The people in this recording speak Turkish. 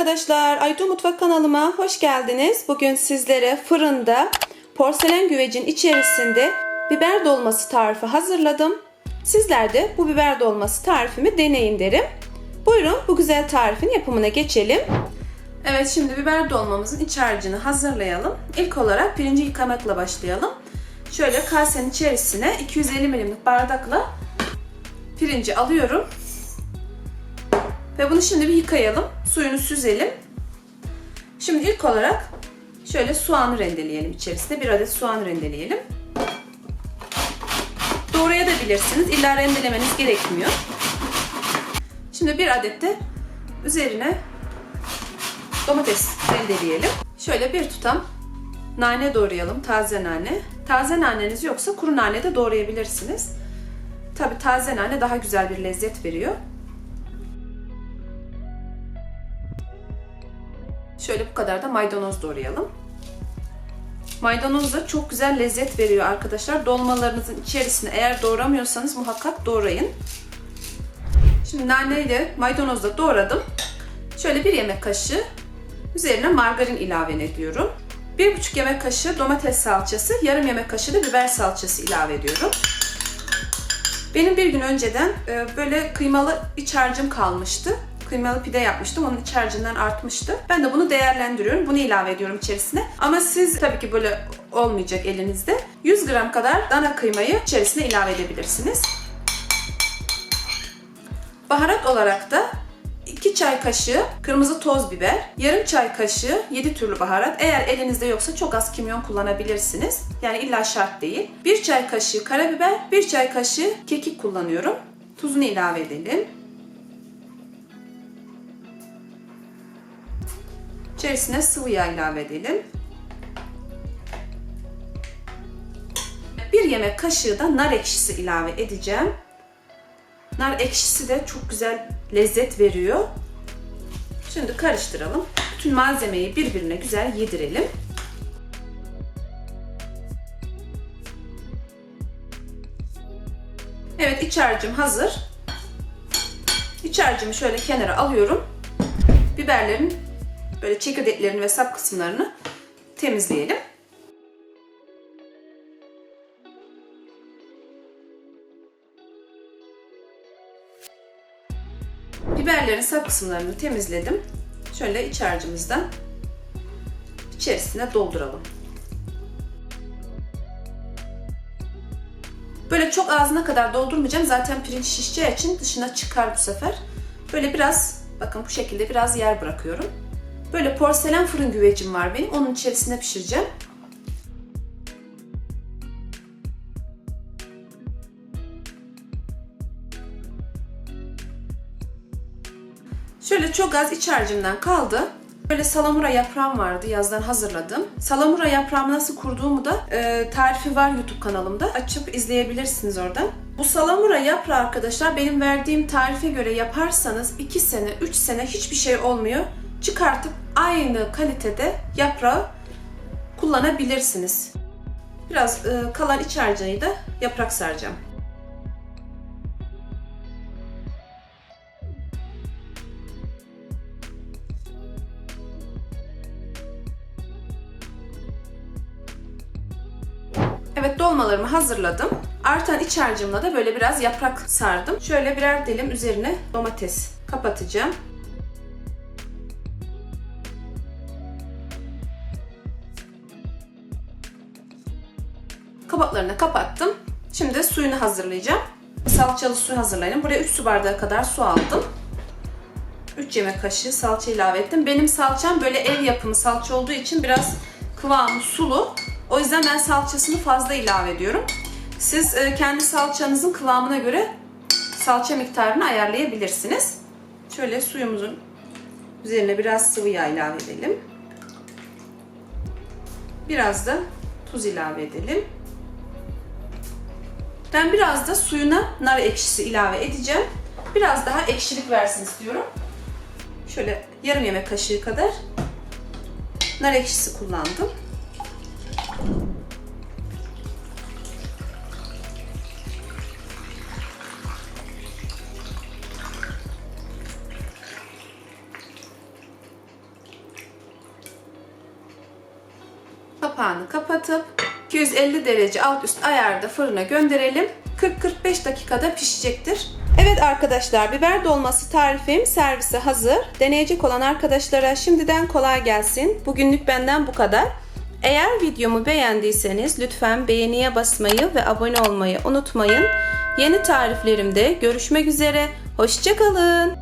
arkadaşlar, Aytu Mutfak kanalıma hoş geldiniz. Bugün sizlere fırında porselen güvecin içerisinde biber dolması tarifi hazırladım. Sizler de bu biber dolması tarifimi deneyin derim. Buyurun bu güzel tarifin yapımına geçelim. Evet şimdi biber dolmamızın iç harcını hazırlayalım. İlk olarak pirinci yıkamakla başlayalım. Şöyle kasenin içerisine 250 milimlik bardakla pirinci alıyorum. Ve bunu şimdi bir yıkayalım. Suyunu süzelim. Şimdi ilk olarak şöyle soğanı rendeleyelim içerisine. Bir adet soğan rendeleyelim. Doğrayabilirsiniz. İlla rendelemeniz gerekmiyor. Şimdi bir adet de üzerine domates rendeleyelim. Şöyle bir tutam nane doğrayalım. Taze nane. Taze naneniz yoksa kuru nane de doğrayabilirsiniz. Tabi taze nane daha güzel bir lezzet veriyor. Şöyle bu kadar da maydanoz doğrayalım. Maydanoz da çok güzel lezzet veriyor arkadaşlar. Dolmalarınızın içerisine eğer doğramıyorsanız muhakkak doğrayın. Şimdi nane ile maydanozu da doğradım. Şöyle bir yemek kaşığı üzerine margarin ilave ediyorum. Bir buçuk yemek kaşığı domates salçası, yarım yemek kaşığı da biber salçası ilave ediyorum. Benim bir gün önceden böyle kıymalı iç harcım kalmıştı kıymalı pide yapmıştım. Onun iç artmıştı. Ben de bunu değerlendiriyorum. Bunu ilave ediyorum içerisine. Ama siz tabii ki böyle olmayacak elinizde. 100 gram kadar dana kıymayı içerisine ilave edebilirsiniz. Baharat olarak da 2 çay kaşığı kırmızı toz biber, yarım çay kaşığı 7 türlü baharat. Eğer elinizde yoksa çok az kimyon kullanabilirsiniz. Yani illa şart değil. 1 çay kaşığı karabiber, 1 çay kaşığı kekik kullanıyorum. Tuzunu ilave edelim. İçerisine sıvı yağ ilave edelim. Bir yemek kaşığı da nar ekşisi ilave edeceğim. Nar ekşisi de çok güzel lezzet veriyor. Şimdi karıştıralım. Bütün malzemeyi birbirine güzel yedirelim. Evet iç harcım hazır. İç harcımı şöyle kenara alıyorum. Biberlerin böyle çekirdeklerini ve sap kısımlarını temizleyelim. Biberlerin sap kısımlarını temizledim. Şöyle iç harcımızdan içerisine dolduralım. Böyle çok ağzına kadar doldurmayacağım. Zaten pirinç şişeceği için dışına çıkar bu sefer. Böyle biraz bakın bu şekilde biraz yer bırakıyorum. Böyle porselen fırın güvecim var benim. Onun içerisine pişireceğim. Şöyle çok az iç harcımdan kaldı. Böyle salamura yaprağım vardı yazdan hazırladım. Salamura yaprağımı nasıl kurduğumu da e, tarifi var YouTube kanalımda. Açıp izleyebilirsiniz oradan. Bu salamura yaprağı arkadaşlar benim verdiğim tarife göre yaparsanız 2 sene 3 sene hiçbir şey olmuyor. Çıkartıp aynı kalitede yaprağı kullanabilirsiniz. Biraz e, kalan iç harcını da yaprak saracağım. Evet dolmalarımı hazırladım. Artan iç harcımla da böyle biraz yaprak sardım. Şöyle birer dilim üzerine domates kapatacağım. Kabaklarını kapattım. Şimdi suyunu hazırlayacağım. Salçalı su hazırlayalım. Buraya 3 su bardağı kadar su aldım. 3 yemek kaşığı salça ilave ettim. Benim salçam böyle ev yapımı salça olduğu için biraz kıvamı sulu. O yüzden ben salçasını fazla ilave ediyorum. Siz e, kendi salçanızın kıvamına göre salça miktarını ayarlayabilirsiniz. Şöyle suyumuzun üzerine biraz sıvı yağ ilave edelim. Biraz da tuz ilave edelim. Ben biraz da suyuna nar ekşisi ilave edeceğim. Biraz daha ekşilik versin istiyorum. Şöyle yarım yemek kaşığı kadar nar ekşisi kullandım. Kapağını kapatıp 250 derece alt üst ayarda fırına gönderelim. 40-45 dakikada pişecektir. Evet arkadaşlar biber dolması tarifim servise hazır. Deneyecek olan arkadaşlara şimdiden kolay gelsin. Bugünlük benden bu kadar. Eğer videomu beğendiyseniz lütfen beğeniye basmayı ve abone olmayı unutmayın. Yeni tariflerimde görüşmek üzere. Hoşçakalın.